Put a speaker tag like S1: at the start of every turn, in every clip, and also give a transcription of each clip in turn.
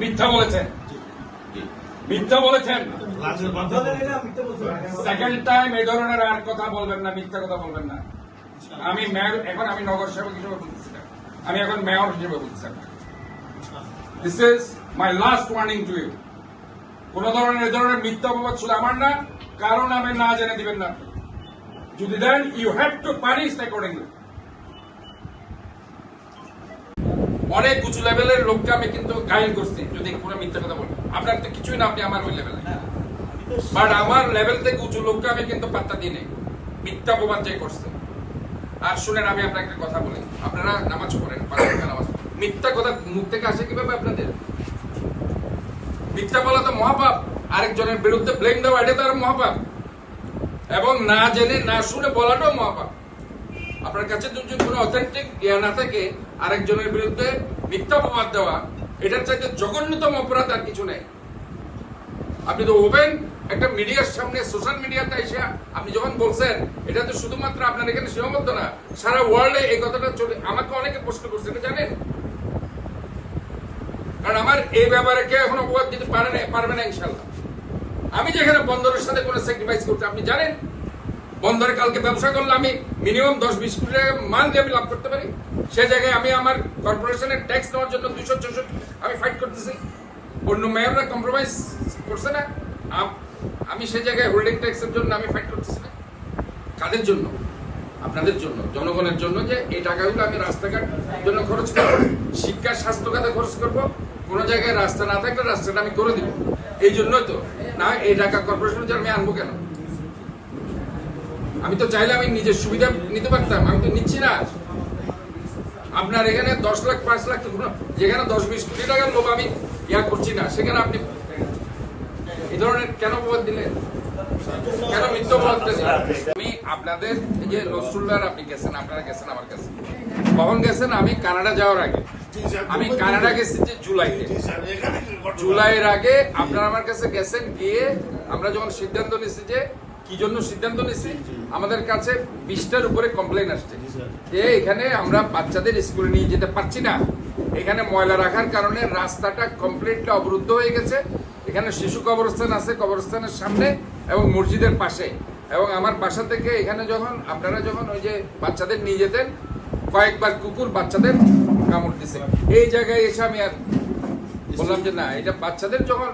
S1: মিথ্যা বলেছেন। মিথ্যা বলেছেন। সেকেন্ড টাইম এই ধরনের আর কথা বলবেন না মিথ্যা কথা বলবেন না। আমি মেয়র এখন আমি নগর সেবক হিসেবে বলতেছি না। আমি এখন মেয়র হিসেবে বলছি না। This is my last warning to you কোন ধরনের এই ধরনের মিথ্যা অপবাদ শুধু আমার না কারণ আমি না জেনে দিবেন না। যদি দেন you have to punish accordingly অনেক উঁচু লেভেলের লোককে আমি কিন্তু গাইড করছি যদি কোনো মিথ্যা কথা বলি। আপনার তো কিছুই না আপনি আমার ওই লেভেলে বাট আমার লেভেল থেকে উঁচু লোককে আমি কিন্তু পাত্তা দিই নাই। মিথ্যা অপবাদ যে করছে। আর শুনেন আমি আপনাকে একটা কথা বলি। আপনারা নামাজ পড়েন নামাজ। মিথ্যা কথা মুখ থেকে আসে কীভাবে আপনাদের? মিথ্যা বলা তো মহাপাপ। আরেকজনের বিরুদ্ধে ব্লেম দেওয়া এটা তো আর মহাপাপ। এবং না জেনে না শুনে বলাটাও মহাপাপ। আপনার কাছে যদি কোনো অথেন্টিক জ্ঞান না থাকে আরেকজনের বিরুদ্ধে মিথ্যা অপবাদ দেওয়া, এটার চাইতে জঘন্যতম অপরাধ আর কিছু নেই। আপনি তো ওপেন একটা মিডিয়ার সামনে সোশ্যাল মিডিয়াতে এসে আপনি যখন বলছেন, এটা তো শুধুমাত্র আপনার এখানে সীমাবদ্ধ না, সারা ওয়ার্ল্ডে এই কথাটা চলে, আমাকে অনেকে প্রশ্ন করছে এটা জানেন? কারণ আমার এই ব্যাপারে কেউ এখন অপবাদ দিতে পারে না, পারবে না ইনশাল্লাহ আমি যেখানে বন্দরের সাথে কোনো স্যাক্রিফাইস করছি, আপনি জানেন? বন্দরে কালকে ব্যবসা করলে আমি মিনিমাম দশ বিশ কোটি টাকা মান দিয়ে আমি লাভ করতে পারি। সে জায়গায় আমি আমার কর্পোরেশনের ট্যাক্স নেওয়ার জন্য দুইশো চৌষট্টি আমি ফাইট করতেছি। অন্য মেয়ররা কম্প্রোমাইজ করছে না। আমি সে জায়গায় হোল্ডিং ট্যাক্সের জন্য আমি ফাইট করতেছি না। কাদের জন্য? আপনাদের জন্য, জনগণের জন্য যে এই টাকাগুলো আমি রাস্তাঘাট জন্য খরচ করব, শিক্ষা, স্বাস্থ্য খাতে খরচ করব, কোনো জায়গায় রাস্তা না থাকলে রাস্তাটা আমি করে দিব। এই জন্যই তো। না, এই টাকা কর্পোরেশনের জন্য আমি আনব কেন? আমি তো চাইলে আমি নিজের সুবিধা নিতে পারতাম, আমি তো নিচ্ছি না। আপনার এখানে দশ লাখ, পাঁচ লাখ যেখানে দশ বিশ কোটি টাকার লোক আমি ইয়া করছি না, সেখানে আপনি এই ধরনের কেন অপবাদ দিলেন? কেন মিথ্যা আমি আপনাদের যে নসরুল্লাহ আপনি গেছেন, আপনারা গেছেন আমার কাছে। কখন গেছেন? আমি কানাডা যাওয়ার আগে। আমি কানাডা গেছি যে জুলাইতে। জুলাইয়ের আগে আপনারা আমার কাছে গেছেন, গিয়ে আমরা যখন সিদ্ধান্ত নিছি যে কি জন্য সিদ্ধান্ত নিয়েছি? আমাদের কাছে বিশটার উপরে কমপ্লেন আসছে। যে এখানে আমরা বাচ্চাদের স্কুলে নিয়ে যেতে পারছি না। এখানে ময়লা রাখার কারণে রাস্তাটা কমপ্লিটলি অবরুদ্ধ হয়ে গেছে। এখানে শিশু কবরস্থান আছে কবরস্থানের সামনে এবং মসজিদের পাশে। এবং আমার বাসা থেকে এখানে যখন আপনারা যখন ওই যে বাচ্চাদের নিয়ে যেতেন কয়েকবার কুকুর বাচ্চাদের কামড় দিছে। এই জায়গায় এসে আমি আর বললাম যে না এটা বাচ্চাদের যখন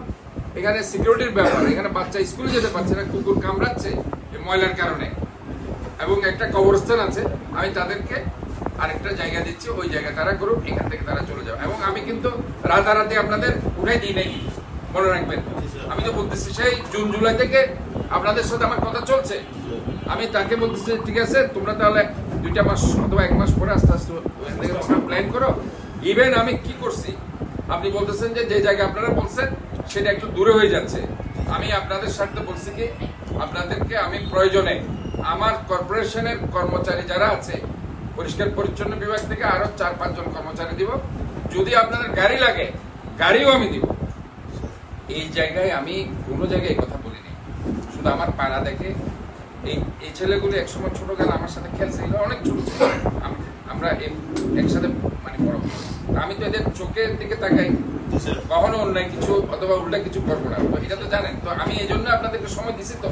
S1: এখানে সিকিউরিটির ব্যাপার এখানে বাচ্চা স্কুলে যেতে পারছে না কুকুর কামড়াচ্ছে ময়লার কারণে। এবং একটা কবরস্থান আছে আমি তাদেরকে আরেকটা জায়গা দিচ্ছি ওই জায়গা তারা করুক এখান থেকে তারা চলে যাবে। এবং আমি কিন্তু রাতারাতি আপনাদের উঠাই দিই নাই মনে রাখবেন? আমি তো বলতেছি সেই জুন জুলাই থেকে আপনাদের সাথে আমার কথা চলছে। আমি তাকে বলতেছি ঠিক আছে তোমরা তাহলে দুইটা মাস অথবা এক মাস পরে আস্তে আস্তে ওখান থেকে তোমরা প্ল্যান করো। ইভেন আমি কি করছি আপনি বলতেছেন যে যে জায়গায় আপনারা বলছেন সেটা একটু দূরে হয়ে যাচ্ছে। আমি আপনাদের স্বার্থে বলছি কি, আপনাদেরকে আমি প্রয়োজনে আমার কর্পোরেশনের কর্মচারী যারা আছে, পরিষ্কার পরিচ্ছন্ন বিভাগ থেকে আরও চার পাঁচজন কর্মচারী দিব। যদি আপনাদের গাড়ি লাগে, গাড়িও আমি দিব। এই জায়গায় আমি কোনো জায়গায় কথা বলিনি। শুধু আমার পাড়া দেখে। এই এই ছেলেগুলো একসময় ছোট গেলে আমার সাথে খেলছে এগুলো অনেক ছোট ছিল। আমরা এ- একসাথে মানে বড় হয়েছি। তা আমি তো এদের চোখের দিকে তাকাই। কখনো অন্যায় কিছু অথবা উল্টা কিছু করব না। তো এটা তো জানেন। তো আমি এই জন্য আপনাদেরকে সময় দিছি তো।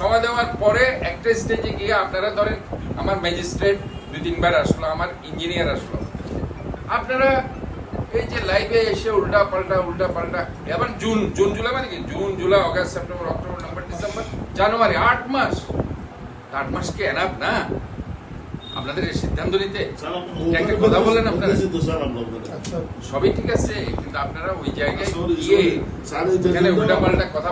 S1: সময় দেওয়ার পরে একটা স্টেজে গিয়ে আপনারা ধরেন আমার ম্যাজিস্ট্রেট দুই তিনবার আসলো আমার ইঞ্জিনিয়ার আসলো। আপনারা এই যে লাইভে এসে উল্টা পাল্টা উল্টা পাল্টা এবার জুন জুন জুলাই মানে কি? June July August September October November December January আট মাস। আট মাস কি এনাফ না? আপনাদের এই সিদ্ধান্ত নিতে একটা কথা বলেন আপনারা। সবই ঠিক আছে কিন্তু আপনারা ওই জায়গায় গিয়ে ওটা পাল্টা কথা